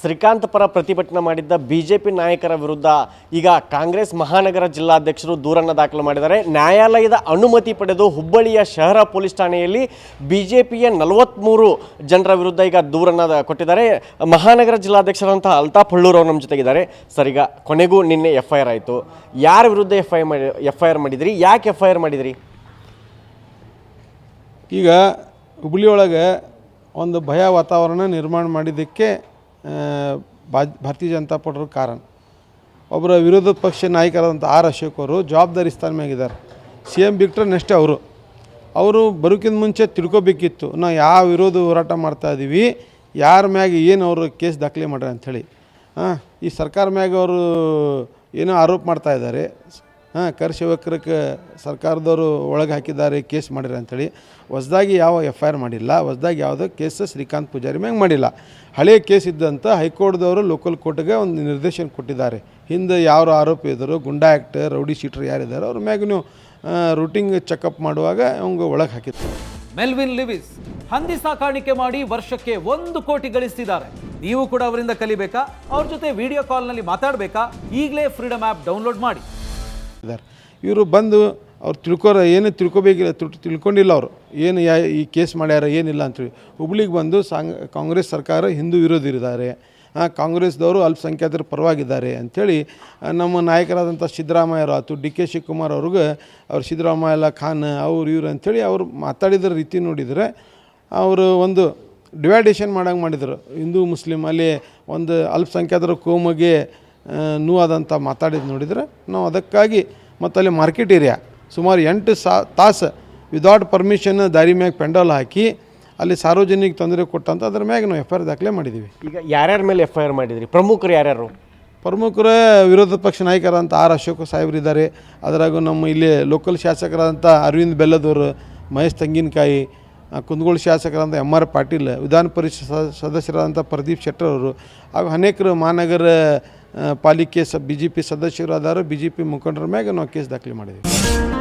ಶ್ರೀಕಾಂತ್ ಪರ ಪ್ರತಿಭಟನೆ ಮಾಡಿದ್ದ ಬಿಜೆಪಿ ನಾಯಕರ ವಿರುದ್ಧ ಈಗ ಕಾಂಗ್ರೆಸ್ ಮಹಾನಗರ ಜಿಲ್ಲಾಧ್ಯಕ್ಷರು ದೂರನ್ನು ದಾಖಲು ಮಾಡಿದ್ದಾರೆ. ನ್ಯಾಯಾಲಯದ ಅನುಮತಿ ಪಡೆದು ಹುಬ್ಬಳ್ಳಿಯ ಶಹರ ಪೊಲೀಸ್ ಠಾಣೆಯಲ್ಲಿ ಬಿಜೆಪಿಯ ನಲವತ್ತ್ಮೂರು ಜನರ ವಿರುದ್ಧ ಈಗ ದೂರನ್ನು ಕೊಟ್ಟಿದ್ದಾರೆ. ಮಹಾನಗರ ಜಿಲ್ಲಾಧ್ಯಕ್ಷರಂತಹ ಅಲ್ತಾಫ್ ಹಳ್ಳೂರ್ ಅವರು ನಮ್ಮ ಜೊತೆಗಿದ್ದಾರೆ. ಸರ್, ಈಗ ಕೊನೆಗೂ ನಿನ್ನೆ ಎಫ್ ಐ ಆರ್ ಆಯಿತು. ಯಾರ ವಿರುದ್ಧ ಎಫ್ ಐ ಮಾಡಿ ಎಫ್ ಐ ಆರ್ ಮಾಡಿದಿರಿ? ಯಾಕೆ ಎಫ್ ಐ ಆರ್ ಮಾಡಿದಿರಿ? ಈಗ ಹುಬ್ಬಳ್ಳಿಯೊಳಗೆ ಒಂದು ಭಯ ವಾತಾವರಣ ನಿರ್ಮಾಣ ಮಾಡಿದ್ದಕ್ಕೆ ಭಾರತೀಯ ಜನತಾ ಪಾರ್ಟಿಯವ್ರ ಕಾರಣ. ಒಬ್ಬರ ವಿರೋಧ ಪಕ್ಷ ನಾಯಕರಾದಂಥ ಆರ್ ಅಶೋಕ್ ಅವರು ಜವಾಬ್ದಾರಿ ಸ್ಥಾನ ಮ್ಯಾಗಿದ್ದಾರೆ ಸಿ ಎಂ ಬಿಟ್ಟರೆ ನೆಕ್ಸ್ಟ್ ಅವರು. ಅವರು ಬರೋಕ್ಕಿಂತ ಮುಂಚೆ ತಿಳ್ಕೊಬೇಕಿತ್ತು ನಾವು ಯಾವ ವಿರೋಧ ಹೋರಾಟ ಮಾಡ್ತಾ ಇದ್ದೀವಿ ಯಾರ ಮ್ಯಾಗ ಏನು ಅವರು ಕೇಸ್ ದಾಖಲೆ ಮಾಡ್ರಿ ಅಂಥೇಳಿ. ಹಾಂ ಈ ಸರ್ಕಾರ ಮ್ಯಾಗ ಅವರು ಏನೋ ಆರೋಪ ಮಾಡ್ತಾ ಇದ್ದಾರೆ. ಹಾಂ, ಕರ್ ಸೇವಕರಿಗೆ ಸರ್ಕಾರದವರು ಒಳಗೆ ಹಾಕಿದ್ದಾರೆ, ಕೇಸ್ ಮಾಡಿರ ಅಂಥೇಳಿ ಹೊಸ್ದಾಗಿ ಯಾವ ಎಫ್ ಐ ಆರ್ ಮಾಡಿಲ್ಲ, ಹೊಸ್ದಾಗಿ ಯಾವುದೋ ಕೇಸ್ ಶ್ರೀಕಾಂತ್ ಪೂಜಾರಿ ಮ್ಯಾಗ ಮಾಡಿಲ್ಲ. ಹಳೆಯ ಕೇಸ್ ಇದ್ದಂಥ ಹೈಕೋರ್ಟ್ದವರು ಲೋಕಲ್ ಕೋರ್ಟ್ಗೆ ಒಂದು ನಿರ್ದೇಶನ ಕೊಟ್ಟಿದ್ದಾರೆ. ಹಿಂದೆ ಯಾರು ಆರೋಪಿ ಇದ್ದರು, ಗುಂಡಾ ಆ್ಯಕ್ಟ್ ರೌಡಿ ಶೀಟರ್ ಯಾರಿದ್ದಾರೆ, ಅವ್ರ ಮ್ಯಾಗ ನೀವು ರೂಟಿಂಗ್ ಚೆಕಪ್ ಮಾಡುವಾಗ ಅವಂಗೆ ಒಳಗೆ ಹಾಕಿತ್ತು ಮೆಲ್ವಿನ್ ಲಿವಿಸ್, ಹಂದಿ ಸಾಕಾಣಿಕೆ ಮಾಡಿ ವರ್ಷಕ್ಕೆ ಒಂದು ಕೋಟಿ ಗಳಿಸ್ತಿದ್ದಾರೆ. ನೀವು ಕೂಡ ಅವರಿಂದ ಕಲಿಬೇಕಾ? ಅವ್ರ ಜೊತೆ ವಿಡಿಯೋ ಕಾಲ್ನಲ್ಲಿ ಮಾತಾಡಬೇಕಾ? ಈಗಲೇ ಫ್ರೀಡಮ್ ಆ್ಯಪ್ ಡೌನ್ಲೋಡ್ ಮಾಡಿ. ಇದ್ದಾರೆ ಇವರು ಬಂದು ಅವ್ರು ತಿಳ್ಕೊರ, ಏನು ತಿಳ್ಕೊಬೇಕಿಲ್ಲ ತಿಳ್ ತಿಳ್ಕೊಂಡಿಲ್ಲ ಅವರು. ಏನು ಯಾ, ಈ ಕೇಸ್ ಮಾಡ್ಯಾರ, ಏನಿಲ್ಲ ಅಂತೇಳಿ ಹುಬ್ಳಿಗೆ ಬಂದು ಸಾಂಗ್, ಕಾಂಗ್ರೆಸ್ ಸರ್ಕಾರ ಹಿಂದೂ ವಿರೋಧಿರಿದ್ದಾರೆ. ಕಾಂಗ್ರೆಸ್ದವರು ಅಲ್ಪಸಂಖ್ಯಾತರ ಪರವಾಗಿದ್ದಾರೆ ಅಂಥೇಳಿ ನಮ್ಮ ನಾಯಕರಾದಂಥ ಸಿದ್ದರಾಮಯ್ಯರು ಆಯ್ತು ಡಿ ಕೆ ಶಿವಕುಮಾರ್ ಅವ್ರಿಗೆ ಅವ್ರು ಸಿದ್ದರಾಮಯ್ಯ ಖಾನ್, ಅವ್ರು, ಇವ್ರು ಅಂಥೇಳಿ ಅವರು ಮಾತಾಡಿದ ರೀತಿ ನೋಡಿದರೆ, ಅವರು ಒಂದು ಡಿವೈಡೇಷನ್ ಮಾಡಂಗೆ ಮಾಡಿದರು. ಹಿಂದೂ ಮುಸ್ಲಿಮ್ ಅಲ್ಲಿ ಒಂದು ಅಲ್ಪಸಂಖ್ಯಾತರ ಕೋಮಿಗೆ ನೋವಾದಂಥ ಮಾತಾಡಿದ್ದು ನೋಡಿದರೆ ನಾವು ಅದಕ್ಕಾಗಿ ಮತ್ತು ಅಲ್ಲಿ ಮಾರ್ಕೆಟ್ ಏರಿಯಾ ಸುಮಾರು ಎಂಟು ಸಾ ತಾಸು ವಿದೌಟ್ ಪರ್ಮಿಷನ್ ದಾರಿ ಮ್ಯಾಗ ಪೆಂಡಲ್ ಹಾಕಿ ಅಲ್ಲಿ ಸಾರ್ವಜನಿಕ ತೊಂದರೆ ಕೊಟ್ಟಂತ ಅದ್ರ ಮ್ಯಾಗ ನಾವು ಎಫ್ ಐ ಆರ್ ದಾಖಲೆ ಮಾಡಿದ್ದೀವಿ ಈಗ ಯಾರ್ಯಾರ ಮೇಲೆ ಎಫ್ ಐ ಆರ್ ಮಾಡಿದ್ರಿ? ಪ್ರಮುಖರು ಯಾರ್ಯಾರು? ಪ್ರಮುಖರ ವಿರೋಧ ಪಕ್ಷ ನಾಯಕರಾದಂಥ ಆರ್ ಸಾಹೇಬ್ರು ಇದ್ದಾರೆ. ಅದರಾಗೂ ನಮ್ಮ ಇಲ್ಲಿ ಲೋಕಲ್ ಶಾಸಕರಾದಂಥ ಅರವಿಂದ್ ಬೆಲ್ಲದವರು ಮಹೇಶ್ ತೆಂಗಿನಕಾಯಿ ಕುಂದಗೋಳ ಶಾಸಕರಾದಂಥ ಎಂ ಆರ್ ಪಾಟೀಲ್ ವಿಧಾನ ಪರಿಷತ್ ಸದಸ್ಯರಾದಂಥ ಪ್ರದೀಪ್ ಶೆಟ್ಟರ್ ಅವರು ಹಾಗೂ ಅನೇಕರು ಮಹಾನಗರ ಪಾಲಿಕೆ ಸ ಬಿ ಜೆ ಪಿ ಸದಸ್ಯರು ಅದಾರು ಬಿ ಜೆ ಪಿ ಮುಖಂಡರ ಮ್ಯಾಗ ನಾವು ಕೇಸ್ ದಾಖಲೆ ಮಾಡಿದ್ದೀವಿ